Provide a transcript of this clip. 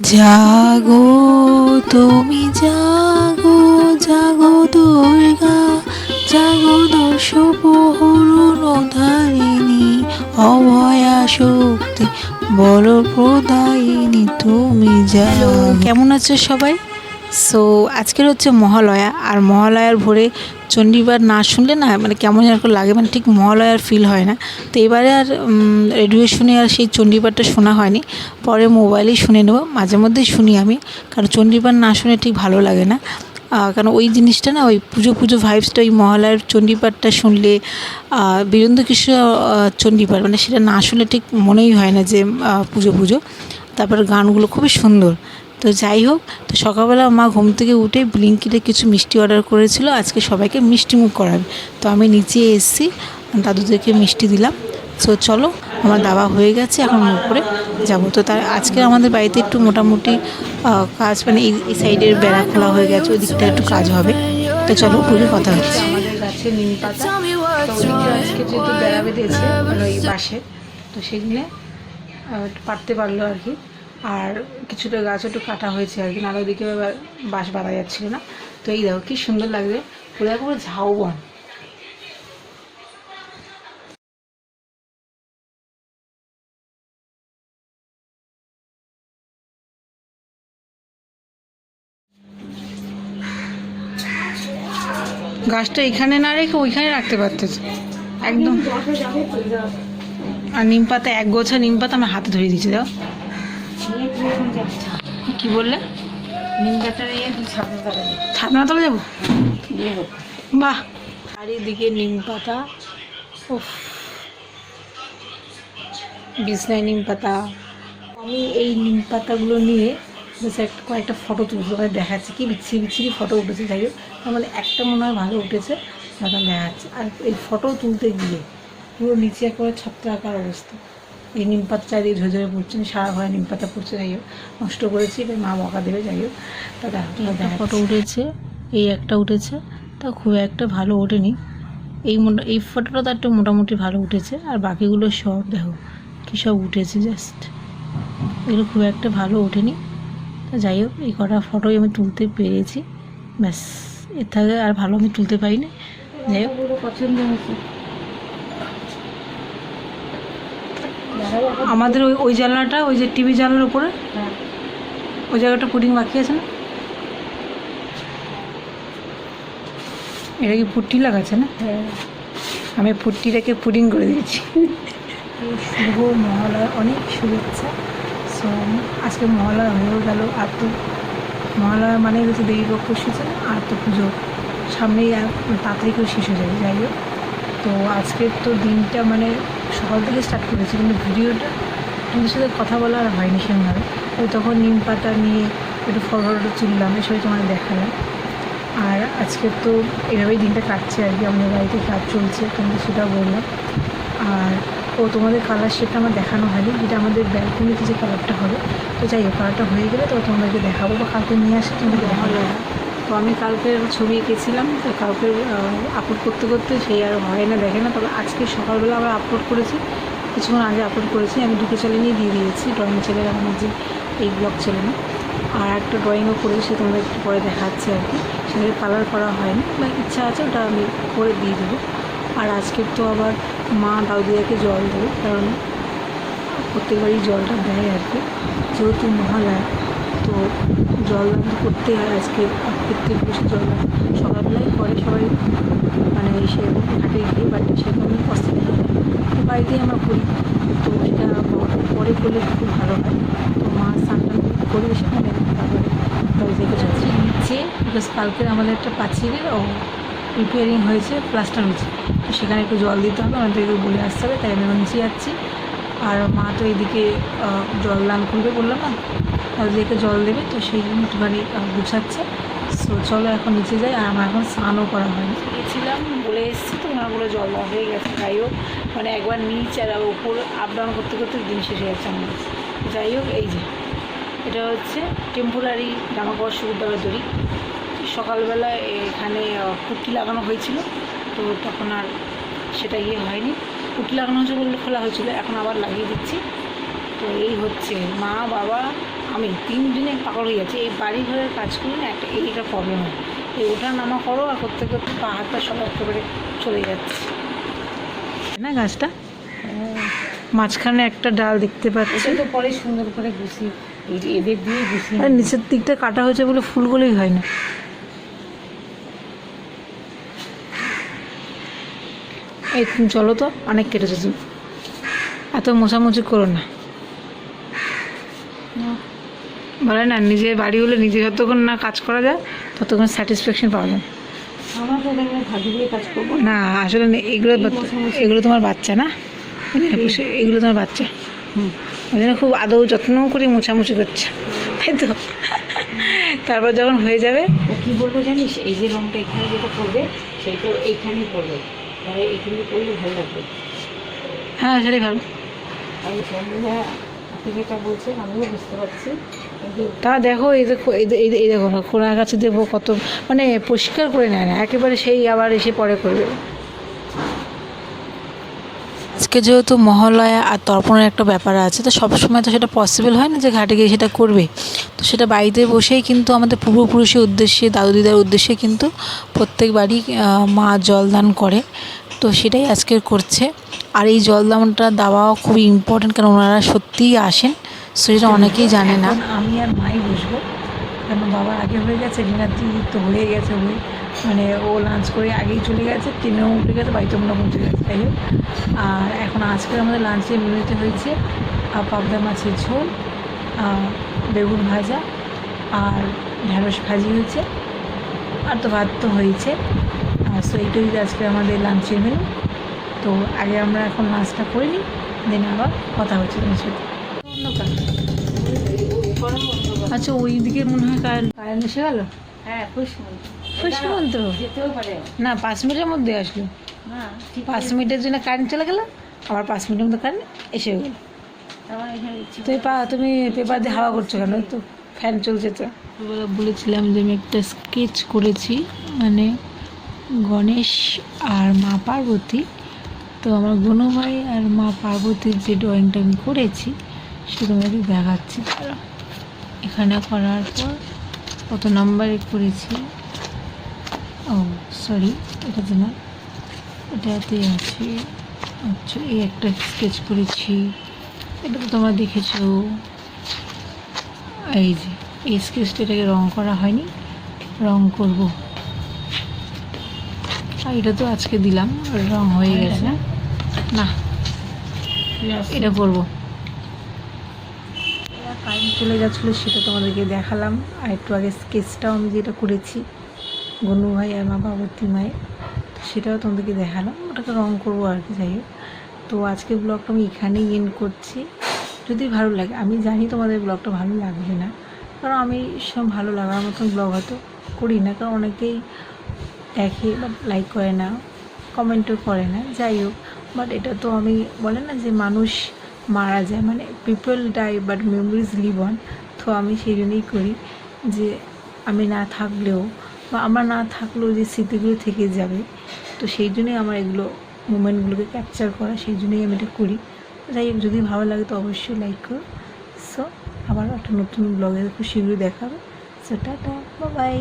জাগো তুমি জাগো জাগো দুর্গা, জাগো দশ প্রহরণ অভয়া শক্তি বল প্রদায়িনী তুমি জাগো। কেমন আছো সবাই? সো আজকের হচ্ছে মহালয়া, আর মহালয়ার ভোরে চণ্ডীবার না শুনলে না মানে কেমন যেন লাগে মানে ঠিক মহালয়ার ফিল হয় না। তো এবারে আর রেডিও শুনে আর সেই চণ্ডীপাঠটা শোনা হয়নি। পরে মোবাইলেই শুনে নেব। মাঝে মধ্যেই শুনি আমি, কারণ চণ্ডীপাঠ না শুনে ঠিক ভালো লাগে না। কারণ ওই জিনিসটা না, ওই পুজো পুজো ভাইবসটা ওই মহালয়ার চণ্ডীপাঠটা শুনলে বীরেন্দ্র কৃষ্ণ চণ্ডীপাঠ মানে সেটা না শুনলে ঠিক মনেই হয় না যে পুজো পুজো। তারপর গানগুলো খুবই সুন্দর। তো যাই হোক, তো সকালবেলা মা ঘুম থেকে উঠে ব্লিঙ্কিটে কিছু মিষ্টি অর্ডার করেছিল, আজকে সবাইকে মিষ্টি মুখ করাবে। তো আমি নিচে এসেছি, দাদুদেরকে মিষ্টি দিলাম। তো চলো, আমার দাওয়া হয়ে গেছে, এখন উপরে যাব। তো তার আজকে আমাদের বাড়িতে একটু মোটামুটি কাজ মানে এই সাইডের বেড়া খোলা হয়ে গেছে, ওই দিকটা একটু কাজ হবে। তো চলো, উপরে কথা হচ্ছে। আমাদের গাছে নিম পাতা। আজকে যেহেতু বেড়া বেঁধেছে মানে ওই বাসে তো সেগুলো পারতে পারল আর কি। আর কিছুটা গাছ একটু কাটা হয়েছে আর কি, নাহলে ওদিকে বাঁশ বাঁধা যাচ্ছিল না। তো এই দেখো, কি সুন্দর লাগবে পুরো একেবারে ঝাউবন। গাছটা এখানে না রেখে ওইখানে রাখতে পারতেছ। একদম। আর নিম পাতা, এক গোছা নিম পাতা আমার হাতে ধরে দিয়েছে দাও কি বললে? ছাতনা তলে যাব? বাহ। চারিদিকে নিম পাতা। উফ। বিছনায় নিম পাতা। আমি এই নিম পাতাগুলো নিয়ে বেশ একটা কয়েকটা ফটো পারে দেখাচ্ছে কি, বিচ্ছিরি বিচ্ছিরি ফটো উঠেছে, যাই হোক। মানে একটা মনে হয় ভালো উঠেছে সেটা দেখাচ্ছে। আর এই ফটো তুলতে গিয়ে পুরো নিচে একেবারে ছত্র আঁকার অবস্থা। এই নিম পাতা চারিদিকে ঝরে ঝরে পড়ছে সারা ঘরে নিম পাতা পড়ছে যাই হোক নষ্ট করেছি এবার মা বকা দেবে যাই হোক তা দেখা। ফটো উঠেছে এই একটা উঠেছে তা খুব একটা ভালো ওঠেনি। এই মোটা এই ফটোটা তো একটু মোটামুটি ভালো উঠেছে আর বাকিগুলো সব দেখো কী সব উঠেছে জাস্ট। এগুলো খুব একটা ভালো ওঠেনি। তা যাই হোক এই কটা ফটোই আমি তুলতে পেরেছি ব্যাস এর থেকে আর ভালো আমি তুলতে পারিনি। যাই হোক। পছন্দ হয়েছে। আমাদের ওই ওই জানলাটা ওই যে টিভি জানলার উপরে? হ্যাঁ। ওই জায়গাটা পুডিং বাকি আছে না? এটা কি ফুটটি লাগাচ্ছে না? হ্যাঁ। আমি ফুটটিটাকে পুডিং করে দিয়েছি। শুভ মহালয়া অনেক শুভেচ্ছা। সো আজকে মহালয়া হয়েও গেল। আর তো মহালয়া মানে হচ্ছে দেবীপক্ষ সূচনা আর তো পুজো। সামনেই আর তাড়াতাড়ি করে শেষ হয়ে যাবে। যাই হোক। তো আজকের তো দিনটা মানে সকাল থেকে স্টার্ট করেছি, কিন্তু ভিডিওটা কিন্তু সাথে কথা বলা আর হয়নি সেরকমভাবে ওই তখন নিম পাতা নিয়ে একটু ফটো তুললাম এসবই তোমাদের দেখালাম। আর আজকে তো এভাবেই দিনটা কাটছে আর কি, আমাদের বাড়িতে কাজ চলছে, তোমাদের সেটা বললাম। আর ও তোমাদের কালার সেটা আমার দেখানো হয়নি, যেটা আমাদের ব্যালকনিতে যে কালারটা হবে, তো যাই হোক কালারটা হয়ে গেলে তো তোমাদেরকে দেখাবো বা কালকে নিয়ে আসে, তোমাদেরকে দেখাবো। তো আমি কালকে ছবি এঁকেছিলাম, তো কালকে আপলোড করতে করতে সেই আর হয় না, দেখে না, তবে আজকে সকালবেলা আবার আপলোড করেছি। কিছুক্ষণ আগে আপলোড করেছি, আমি দুটো চ্যানেলই দিয়ে দিয়েছি ড্রয়িং চ্যানেল আমার যে এই ব্লগ চ্যানেল আর একটা ড্রয়িংও করেছি সে তোমাদের একটু পরে দেখাচ্ছি আর কি। সেটাকে কালার করা হয়নি বা ইচ্ছা আছে ওটা আমি করে দিয়ে দেবো। আর আজকে তো আবার মা দাউদিয়াকে জল দেবে, কারণ প্রত্যেকবারই জলটা দেয় আর কি। যেহেতু মহালয়া তো জল দান তো করতেই হয় আজকে। প্রত্যেক বসে জল দান সকালবেলায় করে সবাই মানে এসে ঘাটে গিয়ে বাড়িতে সেরকম অসুবিধা হয় তো বাড়িতেই আমরা করি তো সেটা পরে করলে খুব ভালো হয়। তো মা স্নানটা করে সেখানে তারপরে থেকে যাচ্ছি নিচে বিকজ কালকে আমাদের একটা পাঁচিলের ও রিপেয়ারিং হয়েছে প্লাস্টার হয়েছে। তো সেখানে একটু জল দিতে হবে। আমাদেরকে বলে আসতে হবে। তাই আমি নিচে যাচ্ছি। আর মা তো এদিকে জল দান করবে বললাম না তাদেরকে জল দেবে তো সেই জন্য একটুখানি গুছাচ্ছে। সো চলো এখন নিচে যাই আর আমার এখন স্নানও করা হয়নি। গেছিলাম বলে এসেছি তো ওনার বলে জল দেওয়া হয়ে গেছে যাই হোক। মানে একবার নিচে আর উপর আপ ডাউন করতে করতে দিন শেষ হয়ে যাচ্ছে আমার যাই হোক এই যে এটা হচ্ছে টেম্পোরারি জামা কাপড় সুবিধা দড়ি সকালবেলা এখানে আহ, লাগানো হয়েছিল তো তখন আর সেটা ইয়ে হয়নি। পুটি লাগানো হচ্ছে বললে খোলা হয়েছিল এখন আবার লাগিয়ে দিচ্ছি। তো এই হচ্ছে মা বাবা আমি তিন দিনে পাকড় হয়ে যাচ্ছি এই বাড়ি ঘরের কাজ করি না একটা এইটা প্রবলেম হয়। এই ওঠা নামা করো আর করতে করতে পা হাতটা সব একেবারে চলে যাচ্ছে। না গাছটা? মাঝখানে একটা ডাল দেখতে পাচ্ছি। তো পরে সুন্দর করে গুছিয়ে এদের দিয়ে গুছিয়ে আর নিচের দিকটা কাটা হয়েছে বলে ফুলগুলোই হয় না। এই চলো তো অনেক কেটেছে তুমি এত মোছামুছি করো না। বলে না নিজের বাড়ি হলে নিজে যতক্ষণ না কাজ করা যায় ততক্ষণ স্যাটিসফ্যাকশন পাওয়া যায়। করব। না আসলে এগুলো এগুলো তোমার বাচ্চা না? এগুলো তোমার বাচ্চা। হুম। ওই জন্য খুব আদৌ যত্ন করে মোছামুছি করছে। তাই তো? তারপর যখন হয়ে যাবে কি বলব জানিস? এই যে রংটা এখানে যেটা পড়বে সেইটা এইখানেই পড়বে। এখানে ভালো লাগবে। হ্যাঁ সেটাই ভালো। আমি সন্ধ্যা যেটা বলছেন আমিও বুঝতে পারছি। তা দেখো এই দেখো এই দেখো খোলা গাছে দেবো কত মানে পরিষ্কার করে নেয় না। একেবারে সেই আবার এসে পরে করবে। আজকে যেহেতু মহালয়া আর তর্পণের একটা ব্যাপার আছে, তো সবসময় তো সেটা পসিবল হয় না যে ঘাটে গিয়ে সেটা করবে। তো সেটা বাড়িতে বসেই কিন্তু আমাদের পূর্বপুরুষের উদ্দেশ্যে দাদু দিদার উদ্দেশ্যে কিন্তু প্রত্যেক বাড়ি মা জলদান করে। তো সেটাই আজকে করছে। আর এই জল জলদানটা দেওয়াও খুবই ইম্পর্টেন্ট কারণ ওনারা সত্যিই আসেন সো সেটা অনেকেই জানে না। আমি আর মাই বসবো। কারণ বাবার আগে হয়ে গেছে রিনাদি তো হয়ে গেছে হয়ে মানে ও লাঞ্চ করে আগেই চলে গেছে ট্রেনেও উঠে গেছে বাড়িতে মনে পৌঁছে গেছে। তাই হোক আর এখন আজকে আমাদের লাঞ্চের মেনুতে হয়েছে পাবদা মাছের ঝোল বেগুন ভাজা আর ঢ্যাঁড়স ভাজি হয়েছে আর তো ভাত তো হয়েছে। সো এইটাই আজকে আমাদের লাঞ্চের মেনু তো আগে আমরা এখন লাঞ্চটা করে নিই দেন আবার কথা হচ্ছে তোমার সাথে। আচ্ছা ওই দিকে মনে হয় কারেন্ট কারেন্ট এসে গেল? হ্যাঁ খুশ খুশ মন্ত্র যেতেও না পাঁচ মিনিটের মধ্যে আসলো। পাঁচ মিনিটের জন্য কারেন্ট চলে গেল আবার পাঁচ মিনিটের মধ্যে কারেন্ট এসে গেল। তো পা তুমি পেপার দিয়ে হাওয়া করছ কেন? তো ফ্যান চলছে তো। বলেছিলাম যে আমি একটা স্কেচ করেছি মানে গণেশ আর মা পার্বতী। তো আমার গনু ভাই আর মা পার্বতীর যে ড্রয়িংটা আমি করেছি সেটা তোমাদের দেখাচ্ছি। এখানে করার পর কত নাম্বারে করেছি? ও সরি এটাতে না। এটাতে আছে আচ্ছা এই একটা স্কেচ করেছি। এটা তো তোমরা দেখেছ। এই যে এই স্কেচটা এটাকে রং করা হয়নি রং করব। আর এটা তো আজকে দিলাম রং হয়ে গেছে। না না এটা করব। কারেন্ট চলে গেছিল সেটা তোমাদেরকে দেখালাম। আর একটু আগে স্কেচটাও আমি যেটা করেছি। গনু ভাই আর মা বাবতী মায়ের? সেটাও তোমাদেরকে দেখালাম। ওটাকে রং করব আর কি, যাই হোক। তো আজকে ব্লগটা আমি এখানেই এন্ড করছি। যদি ভালো লাগে, আমি জানি তোমাদের ব্লগটা ভালো লাগবে না। কারণ আমি সব ভালো লাগার মতন ব্লগ হয়তো করি না। কারণ অনেকেই দেখে বাট লাইক করে না কমেন্টও করে না। যাই হোক বাট এটা তো আমি বলে না যে মানুষ মারা যায়। মানে people die but memories live on তো আমি সেই জন্যই করি যে আমি না থাকলেও বা আমার না থাকলেও যে স্মৃতিগুলো থেকে যাবে, তো সেই জন্যই আমার এগুলো মুমেন্টগুলোকে ক্যাপচার করা, সেই জন্যই আমি এটা করি। যাই হোক, যদি ভালো লাগে তো অবশ্যই লাইক করো। সো আবার একটা নতুন ব্লগে খুব শীঘ্রই দেখাবে। So tata bye